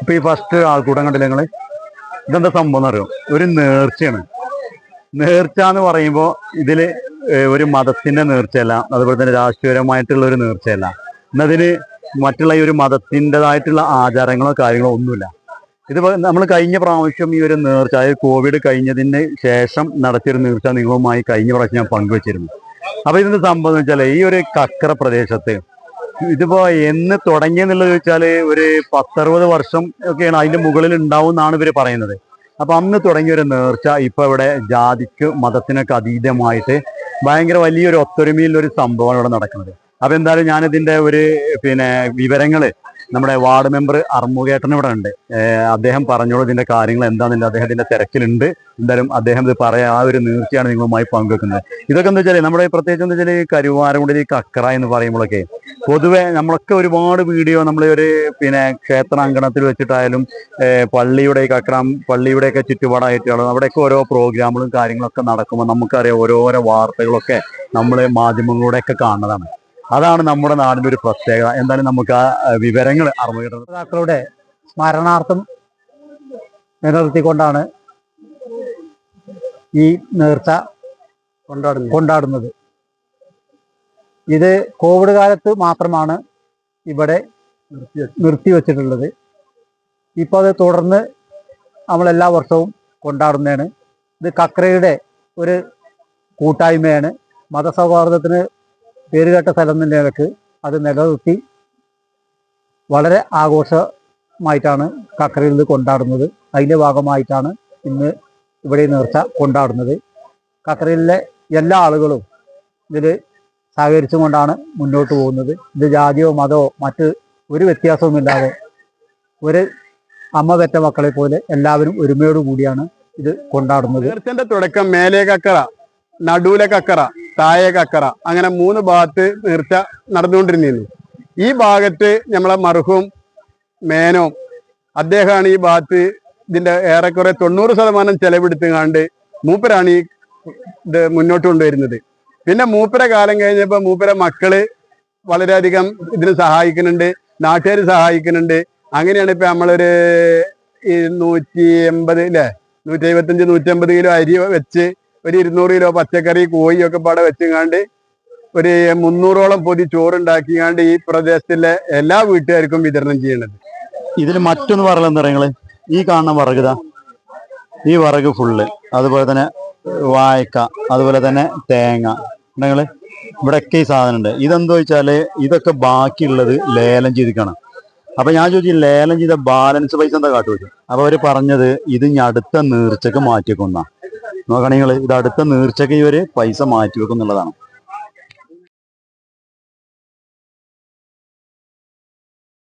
ഇപ്പൊ ഈ ഫസ്റ്റ് ആൾക്കൂട്ടം കണ്ടില്ല നിങ്ങൾ? ഇതെന്താ സംഭവം അറിയോ? ഒരു നേർച്ചയാണ്. നേർച്ച എന്ന് പറയുമ്പോൾ ഇതിൽ ഒരു മതത്തിന്റെ നേർച്ചയല്ല അതുപോലെ തന്നെ രാഷ്ട്രീയപരമായിട്ടുള്ള ഒരു നേർച്ചയല്ല. എന്നതിന് മറ്റുള്ള ഈ ഒരു മതത്തിന്റെതായിട്ടുള്ള ആചാരങ്ങളോ കാര്യങ്ങളോ ഒന്നുമില്ല. ഇതിപ്പോ നമ്മൾ കഴിഞ്ഞ പ്രാവശ്യം ഈ ഒരു നേർച്ച അതായത് കോവിഡ് കഴിഞ്ഞതിന് ശേഷം നടത്തിയൊരു നേർച്ച നിങ്ങളുമായി കഴിഞ്ഞ പ്രാവശ്യം ഞാൻ പങ്കുവച്ചിരുന്നു. അപ്പൊ ഇതിന്റെ സംഭവം വെച്ചാൽ ഈ ഒരു കക്കര പ്രദേശത്ത് ഇതിപ്പോ എന്ന് തുടങ്ങിയെന്നുള്ളത് വെച്ചാൽ ഒരു പത്തറുപത് വർഷം ഒക്കെയാണ് അതിന്റെ മുകളിൽ ഉണ്ടാവും എന്നാണ് ഇവർ പറയുന്നത്. അപ്പൊ അന്ന് തുടങ്ങിയ ഒരു നേർച്ച ഇപ്പൊ ഇവിടെ ജാതിക്ക് മതത്തിനൊക്കെ അതീതമായിട്ട് ഭയങ്കര വലിയൊരു ഒത്തൊരുമയിൽ ഒരു സംഭവമാണ് ഇവിടെ നടക്കുന്നത്. അപ്പൊ എന്തായാലും ഞാനിതിന്റെ ഒരു പിന്നെ വിവരങ്ങൾ നമ്മുടെ വാർഡ് മെമ്പർ അർമുകേട്ടൻ ഇവിടെ ഉണ്ട്. അദ്ദേഹം പറഞ്ഞോളൂ ഇതിന്റെ കാര്യങ്ങൾ എന്താണെന്നില്ല അദ്ദേഹത്തിന്റെ തിരക്കിലുണ്ട്. എന്തായാലും അദ്ദേഹം ഇത് പറയാൻ ആ ഒരു നീർച്ചയാണ് നിങ്ങളുമായി പങ്കുവെക്കുന്നത്. ഇതൊക്കെ എന്താ വെച്ചാൽ നമ്മുടെ പ്രത്യേകിച്ച് എന്താ വെച്ചാൽ ഈ കക്കറ എന്ന് പറയുമ്പോഴൊക്കെ പൊതുവെ നമ്മളൊക്കെ ഒരുപാട് വീഡിയോ നമ്മൾ ഒരു പിന്നെ ക്ഷേത്രാങ്കണത്തിൽ വെച്ചിട്ടായാലും പള്ളിയുടെ ഈ കക്രാം പള്ളിയുടെയൊക്കെ ചുറ്റുപാടായിട്ടുള്ള അവിടെയൊക്കെ ഓരോ പ്രോഗ്രാമുകളും കാര്യങ്ങളൊക്കെ നടക്കുമ്പോൾ നമുക്കറിയാം ഓരോരോ വാർത്തകളൊക്കെ നമ്മൾ മാധ്യമങ്ങളിലൂടെയൊക്കെ കാണുന്നതാണ്. അതാണ് നമ്മുടെ നാടിന്റെ ഒരു പ്രത്യേകത. എന്തായാലും നമുക്ക് ആ വിവരങ്ങൾ നേതാക്കളുടെ സ്മരണാർത്ഥം നിലനിർത്തിക്കൊണ്ടാണ് ഈ നേർച്ച കൊണ്ടാടുന്നു കൊണ്ടാടുന്നത്. ഇത് കോവിഡ് കാലത്ത് മാത്രമാണ് ഇവിടെ നിർത്തിവെച്ചിട്ടുള്ളത്. ഇപ്പോൾ അത് തുടർന്ന് നമ്മൾ എല്ലാ വർഷവും കൊണ്ടാടുന്നതാണ്. ഇത് കക്രയുടെ ഒരു കൂട്ടായ്മയാണ്. മതസൗഹാർദ്ദത്തിന് പേരുകേട്ട സ്ഥലം എന്ന നിലയ്ക്ക് അത് നിലനിർത്തി വളരെ ആഘോഷമായിട്ടാണ് കക്കരയിൽ നിന്ന് കൊണ്ടാടുന്നത്. അതിന്റെ ഭാഗമായിട്ടാണ് ഇന്ന് ഇവിടെ നേർച്ച കൊണ്ടാടുന്നത്. കക്കരയിലെ എല്ലാ ആളുകളും ഇതിൽ സഹകരിച്ചുകൊണ്ടാണ് മുന്നോട്ട് പോകുന്നത്. ഇത് ജാതിയോ മതമോ മറ്റ് ഒരു വ്യത്യാസവുമില്ലാതെ ഒരു അമ്മ പെറ്റ മക്കളെ പോലെ എല്ലാവരും ഒരുമയോടുകൂടിയാണ് ഇത് കൊണ്ടാടുന്നത്. തുടക്കം മേലേ കക്കറ. നടുവിലെ കക്കറ താഴെ കക്കറ അങ്ങനെ മൂന്ന് ഭാഗത്ത് നീർച്ച നടന്നുകൊണ്ടിരുന്നിരുന്നു ഈ ഭാഗത്ത് നമ്മളെ മർഹൂം മേനോ അദ്ദേഹമാണ് ഈ ഭാഗത്ത് ഇതിന്റെ ഏറെക്കുറെ തൊണ്ണൂറ് ശതമാനം ചെലവെടുത്തുകാണ്ട് മൂപ്പരാണ് ഈ ഇത് മുന്നോട്ട് കൊണ്ടുവരുന്നത്. പിന്നെ മൂപ്പര കാലം കഴിഞ്ഞപ്പോൾ മൂപ്പര മക്കൾ വളരെയധികം ഇതിന് സഹായിക്കുന്നുണ്ട് നാട്ടുകാർ സഹായിക്കുന്നുണ്ട്. അങ്ങനെയാണ് ഇപ്പൊ നമ്മളൊരു നൂറ്റി എൺപത് അല്ലേ നൂറ്റി എഴുപത്തഞ്ച് നൂറ്റി അമ്പത് കിലോ അരി വെച്ച് ഒരു ഇരുന്നൂറ് കിലോ പച്ചക്കറി കോഴിയൊക്കെ പാടെ വെച്ചുകാണ്ട് ഒരു മുന്നൂറോളം പൊതി ചോറുണ്ടാക്കിയാണ്ട് ഈ പ്രദേശത്തിലെ എല്ലാ വീട്ടുകാർക്കും വിതരണം ചെയ്യണത്. ഇതിൽ മറ്റൊന്ന് പറയുന്നത് എന്താ നിങ്ങൾ? ഈ കാണുന്ന വറകുതാ. ഈ വറക് ഫുള്ള് അതുപോലെ തന്നെ വായക്ക അതുപോലെ തന്നെ തേങ്ങ. നിങ്ങൾ? ഇവിടെയൊക്കെ ഈ സാധനം ഉണ്ട് ഇതെന്താ വെച്ചാൽ ഇതൊക്കെ ബാക്കിയുള്ളത് ലേലം ചെയ്തിക്കാണ്. അപ്പൊ ഞാൻ ചോദിച്ചു ലേലം ചെയ്ത ബാലൻസ് പൈസ എന്താ കാട്ടുവച്ചു അപ്പൊ അവർ പറഞ്ഞത് ഇത് ഇനി അടുത്ത നീർച്ചക്ക് മാറ്റി നോക്കണെങ്കിൽ ഇത് അടുത്ത നീർച്ചക്ക് ഇവർ പൈസ മാറ്റി വെക്കുന്നുള്ളതാണ്